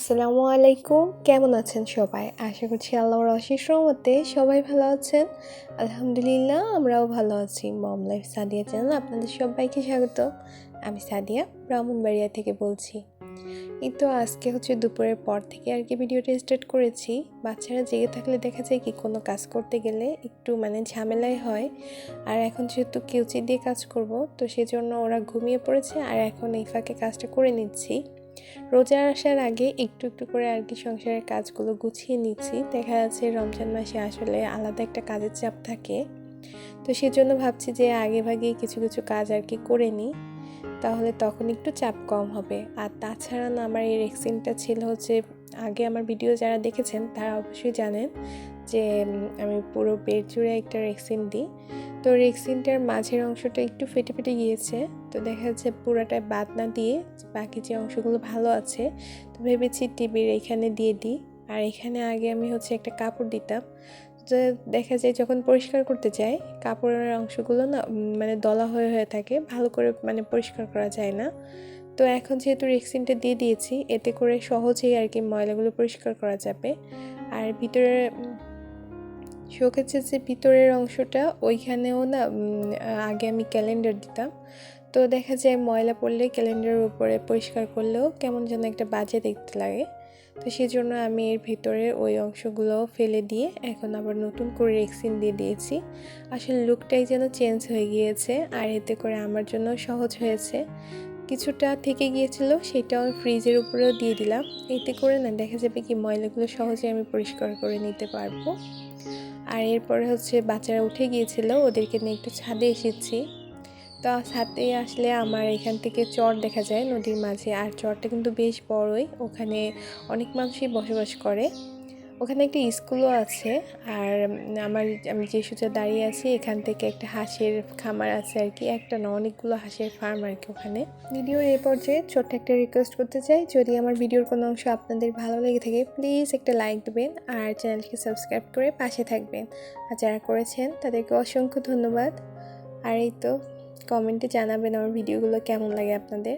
আসসালামু আলাইকুম। কেমন আছেন সবাই? আশা করছি আল্লাহর অশেষ রহমতে সবাই ভালো আছেন। আলহামদুলিল্লাহ, আমরাও ভালো আছি। মম লাইফ সাদিয়া চ্যানেল আপনাদের সবাইকে স্বাগত। আমি সাদিয়া, ব্রাহ্মণবাড়িয়া থেকে বলছি। এই তো আজকে হচ্ছে দুপুরের পর থেকে আর কি ভিডিওটা স্টার্ট করেছি। বাচ্চারা জেগে থাকলে দেখা যায় কি কোনো কাজ করতে গেলে একটু মানে ঝামেলাই হয়। আর এখন যেহেতু কেউচি দিয়ে কাজ করব, তো সেজন্য ওরা ঘুমিয়ে পড়েছে। আর এখন এই ফাঁকে কাজটা করে নিচ্ছি। রোজা আসার আগে একটু একটু করে আর কি সংসারের কাজগুলো গুছিয়ে নিচ্ছি। দেখা যাচ্ছে রমজান মাসে আসলে আলাদা একটা কাজের চাপ থাকে। তো সেজন্য ভাবছি যে আগে ভাগে কিছু কিছু কাজ আর কি করে নিই। তাহলে তখন একটু চাপ কম হবে। আর তাছাড়া না আমার এই রেক্সিনটা ছিল হচ্ছে, আগে আমার ভিডিও যারা দেখেছেন তারা অবশ্যই জানেন যে আমি পুরো পেট জুড়ে একটা রেক্সিন দিই। তো রেক্সিনটার মাঝের অংশটা একটু ফেটে ফেটে গিয়েছে। তো দেখা যাচ্ছে পুরোটায় বাদ না দিয়ে বাকি যে অংশগুলো ভালো আছে, তো ভেবেছি টিভির এখানে দিয়ে দিই। আর এখানে আগে আমি হচ্ছে একটা কাপড় দিতাম। দেখা যায় যখন পরিষ্কার করতে যাই, কাপড়ের অংশগুলো না মানে দলা হয়ে হয়ে থাকে, ভালো করে মানে পরিষ্কার করা যায় না। তো এখন যেহেতু রেক্সিনটা দিয়ে দিয়েছি, এতে করে সহজেই আর কি ময়লাগুলো পরিষ্কার করা যাবে। আর ভিতরে শোকেছে যে ভিতরের অংশটা, ওইখানেও না আগে আমি ক্যালেন্ডার দিতাম। তো দেখা যায় ময়লা পড়লে ক্যালেন্ডারের উপরে পরিষ্কার করলেও কেমন যেন একটা বাজে দেখতে লাগে। তো সেই জন্য আমি এর ভিতরে ওই অংশগুলো ফেলে দিয়ে এখন আবার নতুন করে রেক্সিন দিয়ে দিয়েছি। আসলে লুকটাই যেন চেঞ্জ হয়ে গিয়েছে আর এতে করে আমার জন্য সহজ হয়েছে। কিছুটা থেকে গিয়েছিল সেটাও ফ্রিজের উপরেও দিয়ে দিলাম। এতে করে না দেখা যাবে কি ময়লাগুলো সহজে আমি পরিষ্কার করে নিতে পারব। আর এরপরে হচ্ছে বাচ্চারা উঠে গিয়েছিল, ওদেরকে নিয়ে একটু ছাদে এসেছি। তো সাথে আসলে আমার এখান থেকে চর দেখা যায় নদীর মাঝে। আর চরটা কিন্তু বেশ বড়ই। ওখানে অনেক মানুষই বসবাস করে। ওখানে একটা স্কুলও আছে। আর আমার, আমি যে সোজা দাঁড়িয়ে আছি, এখান থেকে একটা হাঁসের খামার আছে আর কি। একটা না, অনেকগুলো হাঁসের ফার্ম আর কি ওখানে। ভিডিওর এই পর্যায়ে ছোট্ট একটা রিকোয়েস্ট করতে চাই। যদি আমার ভিডিওর কোনো অংশ আপনাদের ভালো লেগে থাকে প্লিজ একটা লাইক দেবেন আর চ্যানেলকে সাবস্ক্রাইব করে পাশে থাকবেন। আর যারা করেছেন, তাদেরকে অসংখ্য ধন্যবাদ। আর এই তো কমেন্টে জানাবেন আমার ভিডিওগুলো কেমন লাগে আপনাদের।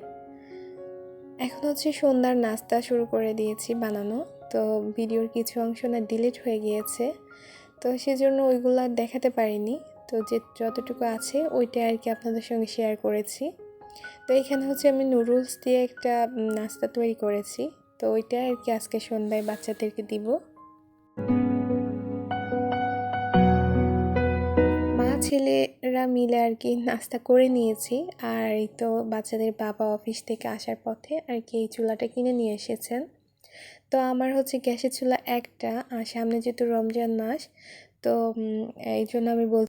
এখন হচ্ছে সন্ধ্যার নাস্তা শুরু করে দিয়েছি বানানো। তো ভিডিওর কিছু অংশ না ডিলিট হয়ে গিয়েছে। তো সেজন্য ওইগুলো আর দেখাতে পারিনি। তো যে যতটুকু আছে ওইটা আর কি আপনাদের সঙ্গে শেয়ার করেছি। তো এখানে হচ্ছে আমি নুডলস দিয়ে একটা নাস্তা তৈরি করেছি। তো ওইটা আর কি আজকে সন্ধ্যায় বাচ্চাদেরকে দিব। মা ছেলেরা মিলে আর কি নাস্তা করে নিয়েছি। আর এই তো বাচ্চাদের বাবা অফিস থেকে আসার পথে আর কি এই চুলাটা কিনে নিয়ে এসেছেন। তো আমার হচ্ছে গ্যাসের চুলা একটা, আর সামনে যেহেতু রমজান মাস, তো এই জন্য আমি বল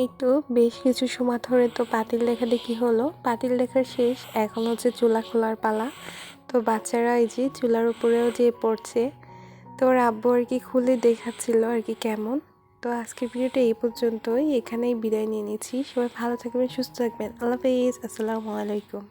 এই তো বেশ কিছু সময় ধরে তো পাতিল লেখা দেখি হলো। পাতিল লেখার শেষ, এখন হচ্ছে চুলা খোলার পালা। তো বাচ্চারা এই যে চুলার উপরেও যে পড়ছে, তো ওর আব্বু আর কি খুলে দেখাচ্ছিল আর কি কেমন। তো আজকের ভিডিওটা এই পর্যন্তই, এখানেই বিদায় নিয়ে নিচ্ছি। সবাই ভালো থাকবেন, সুস্থ থাকবেন। আল্লাহ হাফিজ, আসসালামু আলাইকুম।